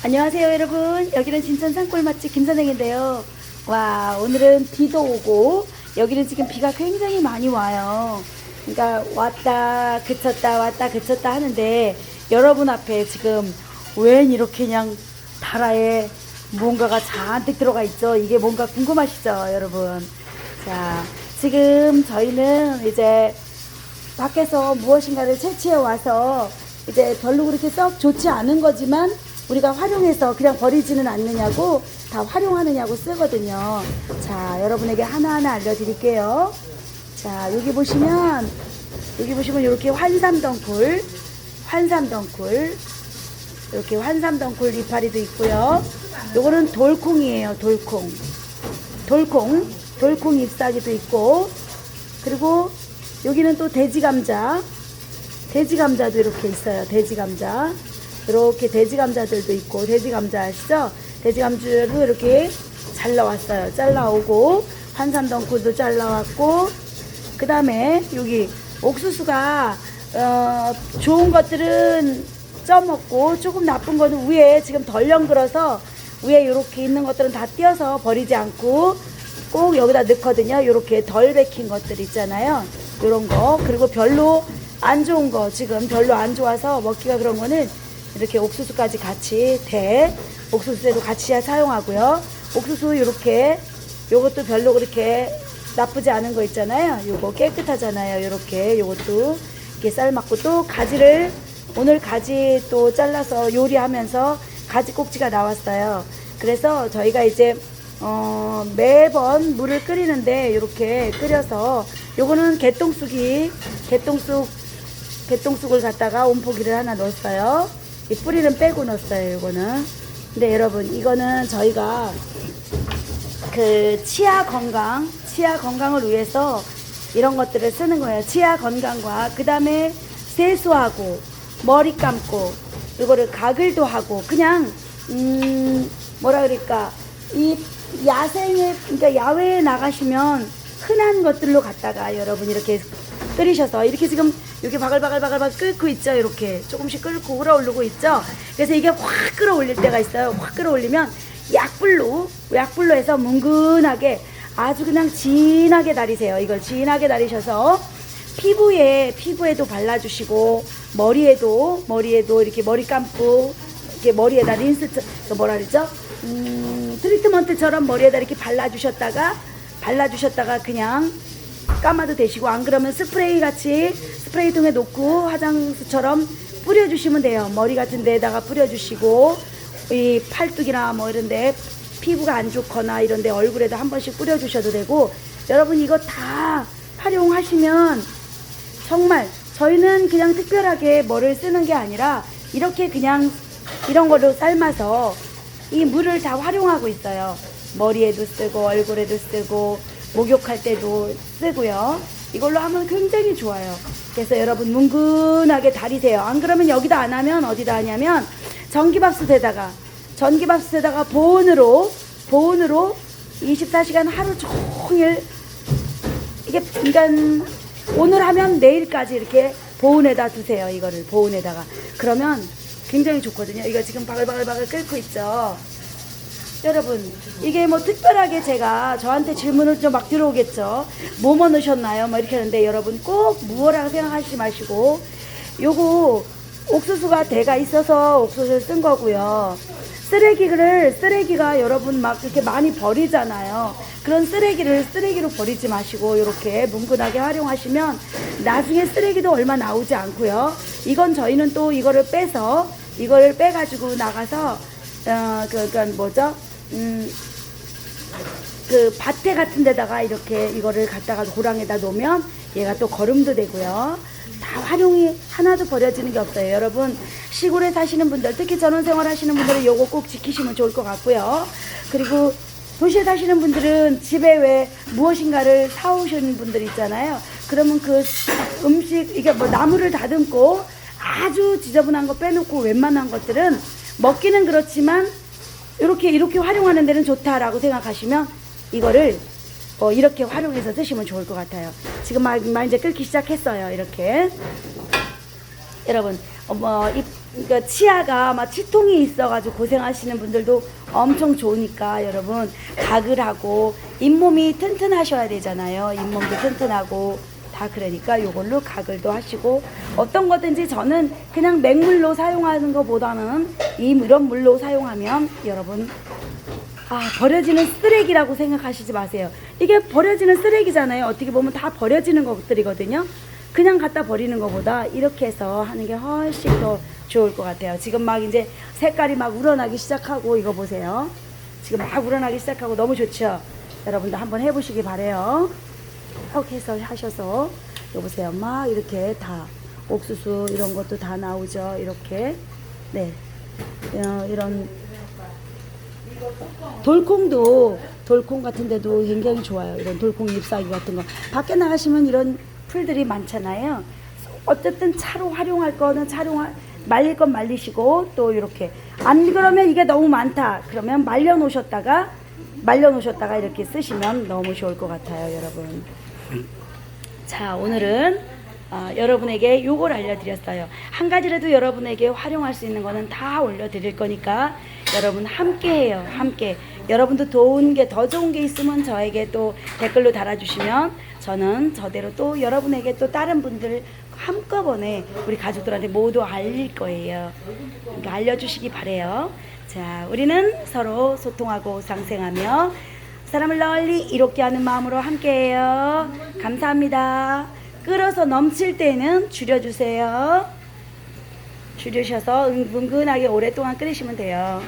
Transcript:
안녕하세요 여러분. 여기는 진천 산골 맛집 김선행인데요. 와 오늘은 비도 오고 여기는 지금 비가 굉장히 많이 와요. 그러니까 왔다 그쳤다 왔다 그쳤다 하는데 여러분 앞에 지금 웬 이렇게 그냥 다라에 뭔가가 잔뜩 들어가 있죠? 이게 뭔가 궁금하시죠 여러분? 자 지금 저희는 이제 밖에서 무엇인가를 채취해 와서 이제 별로 그렇게 썩 좋지 않은 거지만 우리가 활용해서 그냥 버리지는 않느냐고 다 활용하느냐고 쓰거든요. 자, 여러분에게 하나하나 알려드릴게요. 자, 여기 보시면, 여기 보시면 이렇게 환삼덩굴, 환삼덩굴, 이렇게 환삼덩굴 이파리도 있고요. 요거는 돌콩이에요, 돌콩. 돌콩, 돌콩 잎사귀도 있고, 그리고 여기는 또 돼지 감자, 돼지 감자도 이렇게 있어요. 돼지 감자. 이렇게 돼지 감자들도 있고, 돼지 감자 아시죠? 돼지 감자도 이렇게 잘라왔어요. 잘라오고, 환삼덩굴도 잘라왔고, 그 다음에 여기 옥수수가, 어, 좋은 것들은 쪄먹고, 조금 나쁜 거는 위에 지금 덜 연그러서 위에 이렇게 있는 것들은 다 띄어서 버리지 않고, 꼭 여기다 넣거든요. 이렇게 덜 bek힌 것들 있잖아요. 이런 거. 그리고 별로 안 좋은 거, 지금 별로 안 좋아서 먹기가 그런 거는 이렇게 옥수수까지 같이 대, 옥수수에도 같이 사용하고요. 옥수수 이렇게, 요것도 별로 그렇게 나쁘지 않은 거 있잖아요. 요거 깨끗하잖아요. 이렇게, 요것도 이렇게 삶았고 또 가지를 오늘 가지 또 잘라서 요리하면서 가지 꼭지가 나왔어요. 그래서 저희가 이제 어, 매번 물을 끓이는데 이렇게 끓여서 요거는 개똥쑥이 개똥쑥 개똥쑥을 갖다가 온포기를 하나 넣었어요. 이 뿌리는 빼고 넣었어요. 요거는. 근데 여러분 이거는 저희가 그 치아 건강, 치아 건강을 위해서 이런 것들을 쓰는 거예요. 치아 건강과 그 다음에 세수하고 머리 감고 이거를 가글도 하고 그냥 음 뭐라 그럴까 이 야생에 그러니까 야외에 나가시면 흔한 것들로 갖다가 여러분 이렇게 끓이셔서 이렇게 지금 이렇게 바글바글바글바글 끓고 있죠? 이렇게 조금씩 끓고 끓어오르고 있죠? 그래서 이게 확 끓어올릴 때가 있어요. 확 끓어올리면 약불로 약불로 해서 뭉근하게 아주 그냥 진하게 다리세요. 이걸 진하게 다리셔서 피부에 피부에도 발라주시고 머리에도 머리에도 이렇게 머리 감고 이렇게 머리에다 린스 그 뭐라 그러죠? 음, 트리트먼트처럼 머리에다 이렇게 발라주셨다가 발라주셨다가 그냥 감아도 되시고 안 그러면 스프레이 같이 스프레이 통에 놓고 화장수처럼 뿌려주시면 돼요. 머리 같은 데에다가 뿌려주시고 이 팔뚝이나 뭐 이런데 피부가 안 좋거나 이런데 얼굴에도 한 번씩 뿌려주셔도 되고 여러분 이거 다 활용하시면 정말 저희는 그냥 특별하게 뭐를 쓰는 게 아니라 이렇게 그냥 이런 거로 삶아서 이 물을 다 활용하고 있어요. 머리에도 쓰고 얼굴에도 쓰고 목욕할 때도 쓰고요. 이걸로 하면 굉장히 좋아요. 그래서 여러분 뭉근하게 다리세요. 안 그러면 여기다 안 하면 어디다 하냐면 전기밥솥에다가 전기밥솥에다가 보온으로 보온으로 24시간 하루 종일 이게 그러니까 오늘 하면 내일까지 이렇게 보온에다 두세요. 이거를 보온에다가 그러면 굉장히 좋거든요. 이거 지금 바글바글바글 끓고 있죠. 여러분 이게 뭐 특별하게 제가 저한테 질문을 좀 막 들어오겠죠. 뭐뭐 넣으셨나요? 뭐 이렇게 하는데 여러분 꼭 무어라고 생각하시지 마시고 요거 옥수수가 대가 있어서 옥수수를 쓴 거고요. 쓰레기를 쓰레기가 여러분 막 이렇게 많이 버리잖아요. 그런 쓰레기를 쓰레기로 버리지 마시고 이렇게 뭉근하게 활용하시면 나중에 쓰레기도 얼마 나오지 않고요. 이건 저희는 또 이거를 빼서 이거를 빼가지고 나가서 어 그니까 뭐죠? 음. 그 밭에 같은 데다가 이렇게 이거를 갖다가 고랑에다 놓으면 얘가 또 거름도 되고요. 다 활용이 하나도 버려지는 게 없어요. 여러분 시골에 사시는 분들 특히 전원생활 하시는 분들은 요거 꼭 지키시면 좋을 것 같고요. 그리고 도시에 사시는 분들은 집에 왜 무엇인가를 사오시는 분들 있잖아요. 그러면 그 음식 이게 뭐 나무를 다듬고 아주 지저분한 거 빼놓고 웬만한 것들은 먹기는 그렇지만 이렇게 이렇게 활용하는 데는 좋다라고 생각하시면 이거를 어, 이렇게 활용해서 드시면 좋을 것 같아요. 지금 막, 막 이제 끓기 시작했어요. 이렇게 여러분 어, 뭐, 이, 그러니까 치아가 막 치통이 있어가지고 고생하시는 분들도 엄청 좋으니까 여러분 각을 하고 잇몸이 튼튼하셔야 되잖아요. 잇몸도 튼튼하고 다 그러니까 요걸로 가글도 하시고 어떤 거든지 저는 그냥 맹물로 사용하는 것보다는 이 이런 물로 사용하면 여러분 아, 버려지는 쓰레기라고 생각하시지 마세요. 이게 버려지는 쓰레기잖아요. 어떻게 보면 다 버려지는 것들이거든요. 그냥 갖다 버리는 것보다 이렇게 해서 하는 게 훨씬 더 좋을 것 같아요. 지금 막 이제 색깔이 막 우러나기 시작하고 이거 보세요. 지금 막 우러나기 시작하고 너무 좋죠? 여러분도 한번 해보시기 바래요. 이렇게 해서 하셔서 이거 보세요. 막 이렇게 다 옥수수 이런 것도 다 나오죠. 이렇게 네 어, 이런 돌콩도 돌콩 같은 데도 굉장히 좋아요. 이런 돌콩 잎사귀 같은 거. 밖에 나가시면 이런 풀들이 많잖아요. 어쨌든 차로 활용할 거는 차로 화- 말릴 건 말리시고 또 이렇게 안 그러면 이게 너무 많다. 그러면 말려 놓으셨다가 말려 놓으셨다가 이렇게 쓰시면 너무 좋을 것 같아요, 여러분. 자, 오늘은 어, 여러분에게 요걸 알려드렸어요. 한 가지라도 여러분에게 활용할 수 있는 거는 다 올려드릴 거니까 여러분 함께 해요. 함께. 여러분도 좋은 게 더 좋은 게 있으면 저에게 또 댓글로 달아주시면 저는 저대로 또 여러분에게 또 다른 분들 한꺼번에 우리 가족들한테 모두 알릴 거예요. 그러니까 알려주시기 바래요. 자, 우리는 서로 소통하고 상생하며 사람을 널리 이롭게 하는 마음으로 함께해요. 감사합니다. 끓어서 넘칠 때는 줄여주세요. 줄이셔서 은근하게 오랫동안 끓이시면 돼요.